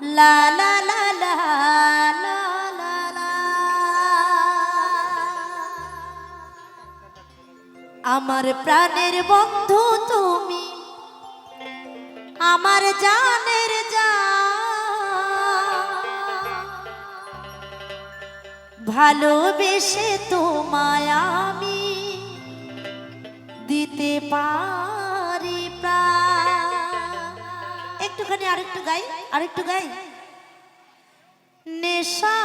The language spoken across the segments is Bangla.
লা লা লা লা লা লা লা আমার প্রাণের বন্ধু তুমি, আমার জানের যা। ভালোবেসে তোমায় আমি দিতে পা একটুখানি আরেকটু গাই আরেকটু গাই। নেশা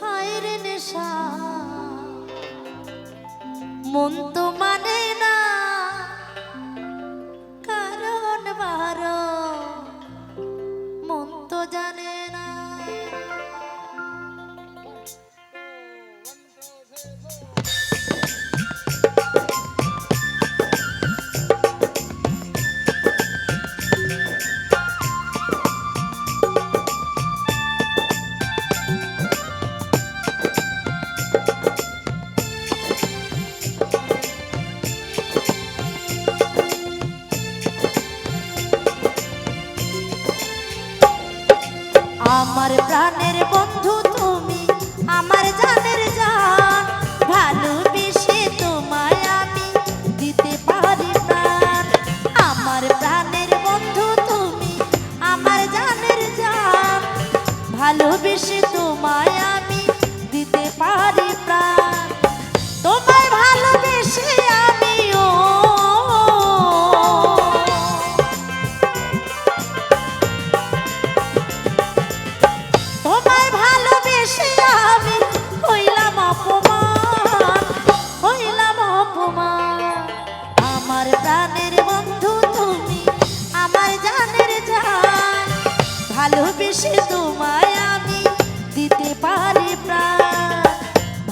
হায় রে নেশা মন তোমার আমার প্রাণের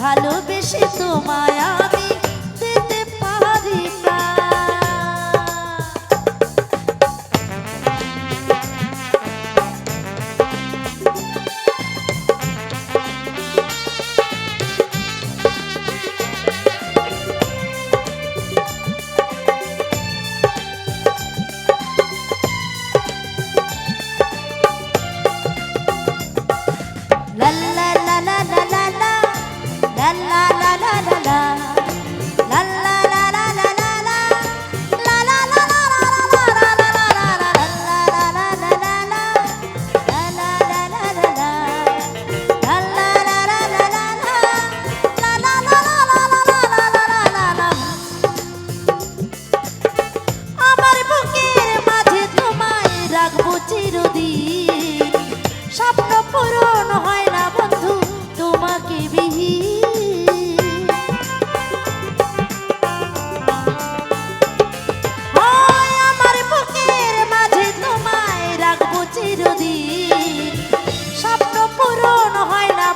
ভালোবেসে তোমায়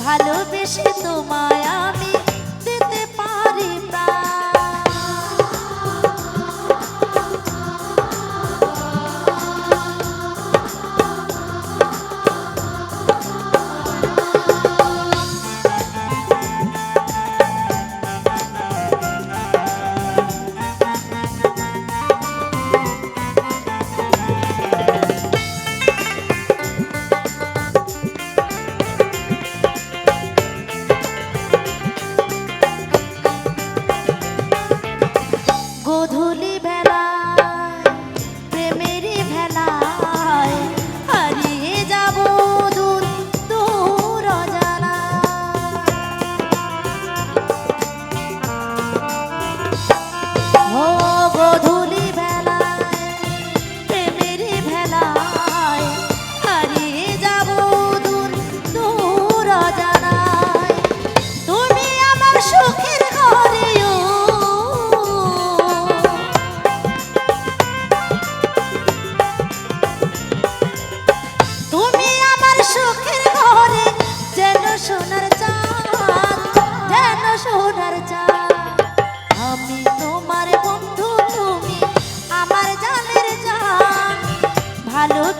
ভালোবেসে তোমায়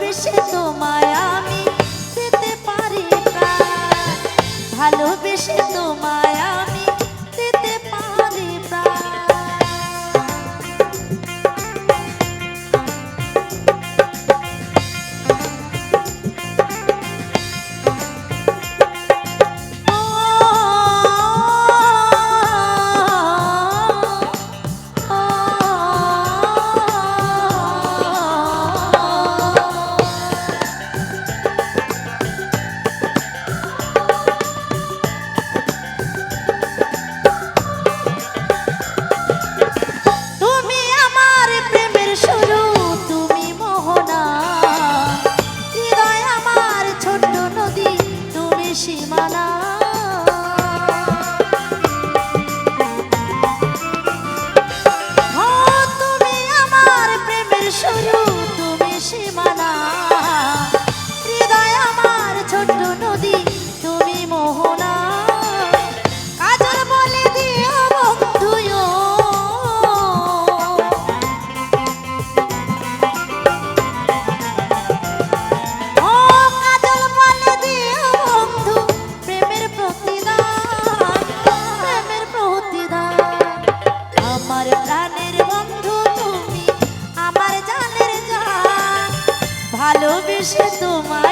ভালোবেসে তোমায় আমি পেতে পারি ভালোবেসে 是在吗